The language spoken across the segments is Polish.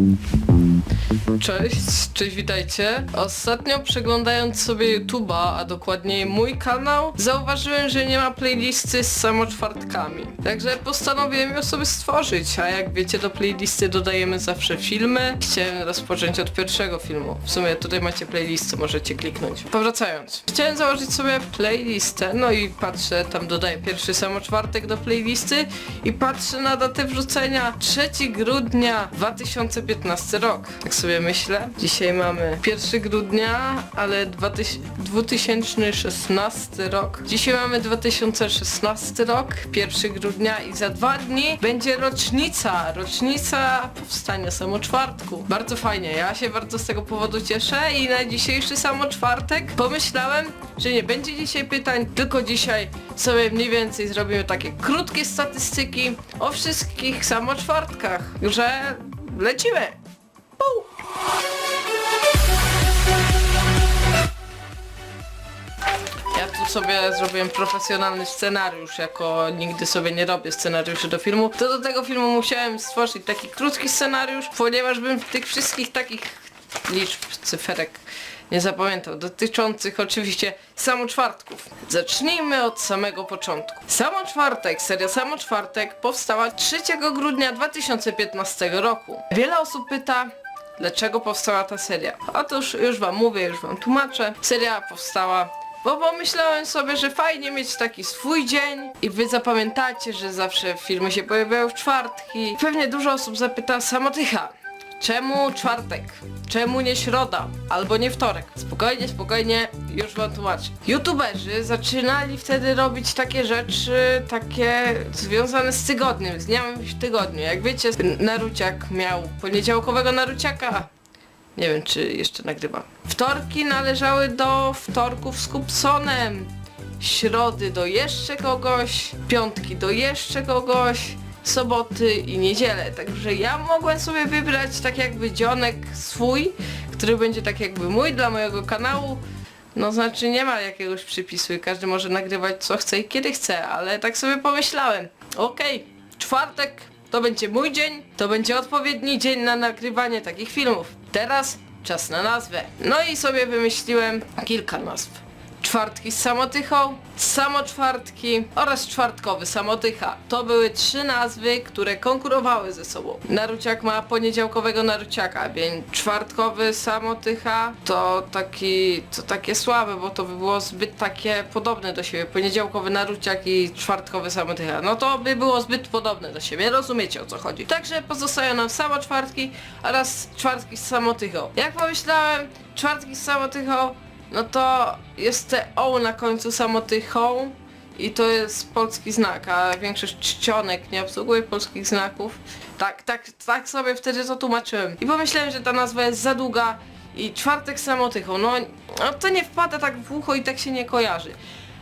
down. Cześć, cześć, witajcie. Ostatnio przeglądając sobie YouTube'a, a dokładniej mój kanał, zauważyłem, że nie ma playlisty z samoczwartkami. Także postanowiłem ją sobie stworzyć, a jak wiecie do playlisty dodajemy zawsze filmy. Chciałem rozpocząć od pierwszego filmu. W sumie tutaj macie playlistę, możecie kliknąć. Powracając. Chciałem założyć sobie playlistę, no i patrzę, tam dodaję pierwszy samoczwartek do playlisty i patrzę na datę wrzucenia 3 grudnia 2015 rok. Tak sobie myślę. Dzisiaj mamy 1 grudnia, ale 2000 2016 rok. Dzisiaj mamy 2016 rok, 1 grudnia i za dwa dni będzie rocznica, rocznica powstania samoczwartku. Bardzo fajnie, ja się bardzo z tego powodu cieszę i na dzisiejszy samoczwartek pomyślałem, że nie będzie dzisiaj pytań, tylko dzisiaj sobie mniej więcej zrobimy takie krótkie statystyki o wszystkich samoczwartkach, że lecimy! Ja tu sobie zrobiłem profesjonalny scenariusz, jako nigdy sobie nie robię scenariuszy do filmu. To do tego filmu musiałem stworzyć taki krótki scenariusz, ponieważ bym tych wszystkich takich liczb, cyferek nie zapamiętał, dotyczących oczywiście samoczwartków. Zacznijmy od samego początku. Samoczwartek, seria Samoczwartek powstała 3 grudnia 2015 roku. Wiele osób pyta, dlaczego powstała ta seria. Otóż już wam mówię, już wam tłumaczę. Seria powstała bo pomyślałem sobie, że fajnie mieć taki swój dzień i wy zapamiętacie, że zawsze filmy się pojawiają w czwartki. Pewnie dużo osób zapyta samotycha. Czemu czwartek? Czemu nie środa? Albo nie wtorek? Spokojnie, spokojnie, już wam tłumaczę. YouTuberzy zaczynali wtedy robić takie rzeczy, takie związane z tygodniem, z dniami w tygodniu. Jak wiecie, Naruciak miał poniedziałkowego Naruciaka, nie wiem, czy jeszcze nagrywam. Wtorki należały do wtorków z Kupsonem. Środy do jeszcze kogoś, piątki do jeszcze kogoś, soboty i niedzielę. Także ja mogłem sobie wybrać tak jakby dzionek swój, który będzie tak jakby mój dla mojego kanału. No znaczy nie ma jakiegoś przypisu i każdy może nagrywać co chce i kiedy chce, ale tak sobie pomyślałem. Okej, czwartek to będzie mój dzień, to będzie odpowiedni dzień na nagrywanie takich filmów. Teraz czas na nazwę. No i sobie wymyśliłem kilka nazw. Czwartki z samotychą, samoczwartki oraz czwartkowy samotycha. To były trzy nazwy, które konkurowały ze sobą. Naruciak ma poniedziałkowego naruciaka, więc czwartkowy samotycha to taki, to takie słabe, bo to by było zbyt takie podobne do siebie. Poniedziałkowy naruciak i czwartkowy samotycha. No to by było zbyt podobne do siebie, rozumiecie o co chodzi. Także pozostają nam samoczwartki oraz czwartki z samotychą. Jak pomyślałem, czwartki z samotychą no to jest te O na końcu samotychą i to jest polski znak, a większość czcionek nie obsługuje polskich znaków. Tak, tak, tak sobie wtedy to tłumaczyłem. I pomyślałem, że ta nazwa jest za długa i czwartek samotychą, no, no to nie wpada tak w ucho i tak się nie kojarzy.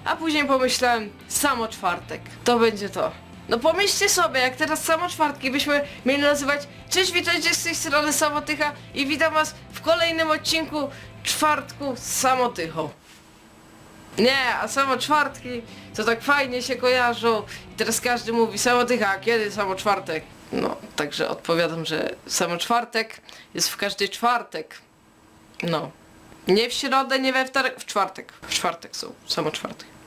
A później pomyślałem, samo czwartek, to będzie to. No pomyślcie sobie, jak teraz samo czwartki byśmy mieli nazywać Cześć, witajcie z tej strony Samotycha i witam was w kolejnym odcinku czwartku z Samotychą. Nie, a samo czwartki to tak fajnie się kojarzą i teraz każdy mówi Samotycha, a kiedy samo czwartek? No, także odpowiadam, że samo czwartek jest w każdy czwartek. No. Nie w środę, nie we wtorek, w czwartek. W czwartek są, samo czwartek.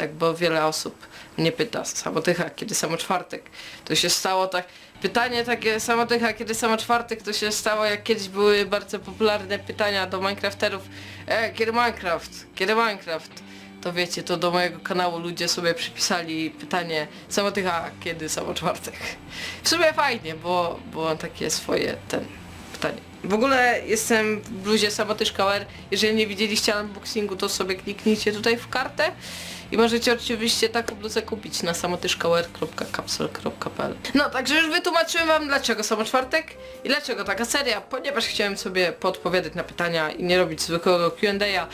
Tak, bo wiele osób mnie pyta, samotycha, kiedy samo czwartek? To się stało tak, pytanie takie, samotycha, kiedy samo czwartek? To się stało jak kiedyś były bardzo popularne pytania do Minecrafterów, e, kiedy Minecraft? Kiedy Minecraft? To wiecie, to do mojego kanału ludzie sobie przypisali pytanie samotycha, kiedy samo czwartek? W sumie fajnie, bo, bo takie swoje, ten, pytanie. W ogóle jestem w bluzie Samotyszka R. Jeżeli nie widzieliście unboxingu, to sobie kliknijcie tutaj w kartę. I możecie oczywiście taką bluzę kupić na samotyszkower.capsule.pl No, także już wytłumaczyłem wam dlaczego samo czwartek i dlaczego taka seria, ponieważ chciałem sobie podpowiadać na pytania i nie robić zwykłego Q&A,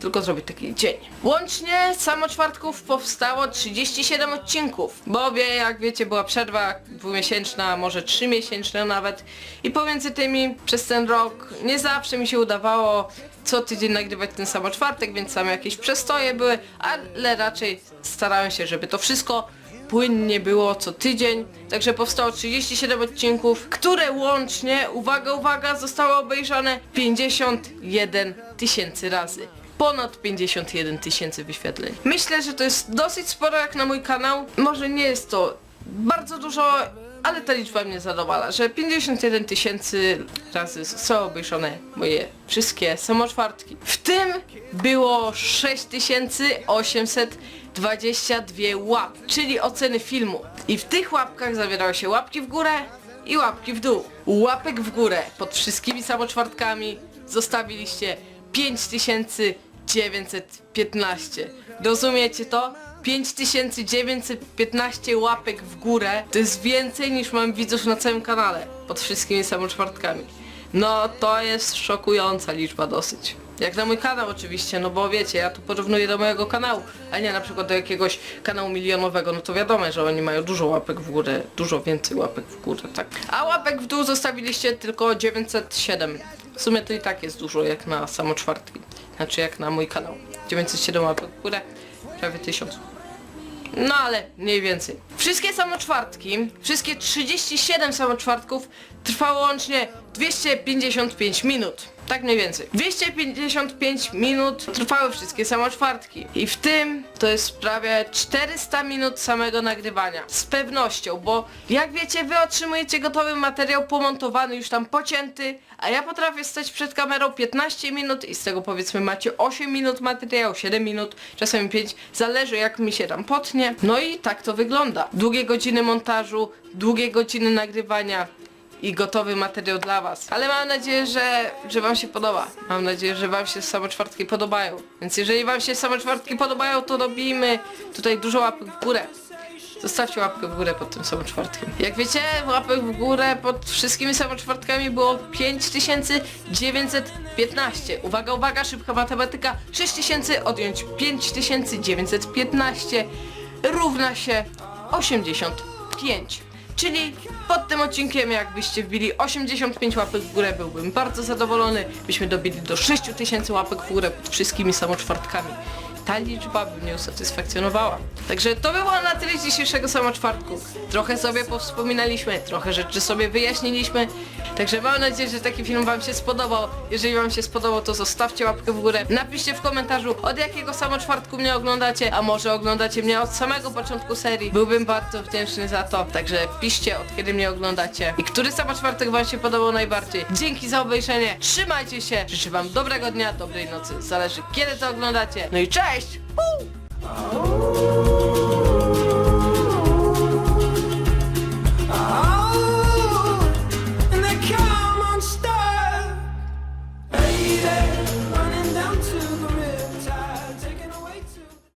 tylko zrobić taki dzień. Łącznie samo czwartków powstało 37 odcinków, bo wie, jak wiecie była przerwa dwumiesięczna, może trzymiesięczna nawet i pomiędzy tymi przez ten rok nie zawsze mi się udawało co tydzień nagrywać ten samo czwartek, więc same jakieś przestoje były, ale raczej starałem się, żeby to wszystko płynnie było co tydzień. Także powstało 37 odcinków, które łącznie, uwaga, uwaga, zostało obejrzane 51 tysięcy razy. Ponad 51 tysięcy wyświetleń. Myślę, że to jest dosyć sporo jak na mój kanał. Może nie jest to bardzo dużo, ale ta liczba mnie zadowala, że 51 tysięcy razy zostały obejrzane moje wszystkie samoczwartki. W tym było 6822 łap, czyli oceny filmu. I w tych łapkach zawierały się łapki w górę i łapki w dół. Łapek w górę pod wszystkimi samoczwartkami zostawiliście 5915. Rozumiecie to? 5915 łapek w górę to jest więcej niż mam widzów na całym kanale pod wszystkimi samoczwartkami. No to jest szokująca liczba dosyć. Jak na mój kanał oczywiście, no bo wiecie, ja tu porównuję do mojego kanału, a nie na przykład do jakiegoś kanału milionowego, no to wiadomo, że oni mają dużo łapek w górę, dużo więcej łapek w górę, tak. A łapek w dół zostawiliście tylko 907. W sumie to i tak jest dużo jak na samoczwartki, znaczy jak na mój kanał. 907 łapek w górę, prawie 1000. No ale mniej więcej. Wszystkie samoczwartki, wszystkie 37 samoczwartków trwało łącznie 255 minut. Tak mniej więcej. 255 minut trwały wszystkie samoczwartki. I w tym to jest prawie 400 minut samego nagrywania. Z pewnością, bo jak wiecie, wy otrzymujecie gotowy materiał pomontowany, już tam pocięty, a ja potrafię stać przed kamerą 15 minut i z tego powiedzmy macie 8 minut materiału, 7 minut, czasami 5, zależy jak mi się tam potnie. No i tak to wygląda. Długie godziny montażu, długie godziny nagrywania, i gotowy materiał dla Was. Ale mam nadzieję, że, że Wam się podoba. Mam nadzieję, że Wam się same czwartki podobają. Więc jeżeli Wam się same czwartki podobają, to robimy tutaj dużo łapek w górę. Zostawcie łapkę w górę pod tym samym czwartkiem. Jak wiecie, łapek w górę pod wszystkimi samoczwartkami było 5915. Uwaga, uwaga, szybka matematyka. 6000 odjąć 5915 równa się 85. Czyli pod tym odcinkiem jakbyście wbili 85 łapek w górę byłbym bardzo zadowolony, byśmy dobili do 6000 łapek w górę pod wszystkimi samoczwartkami. Ta liczba by mnie usatysfakcjonowała. Także to by było na tyle z dzisiejszego samoczwartku. Trochę sobie powspominaliśmy, trochę rzeczy sobie wyjaśniliśmy. Także mam nadzieję, że taki film wam się spodobał. Jeżeli wam się spodobał, to zostawcie łapkę w górę. Napiszcie w komentarzu, od jakiego samoczwartku mnie oglądacie, a może oglądacie mnie od samego początku serii. Byłbym bardzo wdzięczny za to. Także piszcie, od kiedy mnie oglądacie i który samoczwartek wam się podobał najbardziej. Dzięki za obejrzenie. Trzymajcie się. Życzę wam dobrego dnia, dobrej nocy. Zależy kiedy to oglądacie. No i cześć! podcast. Uh! Ah.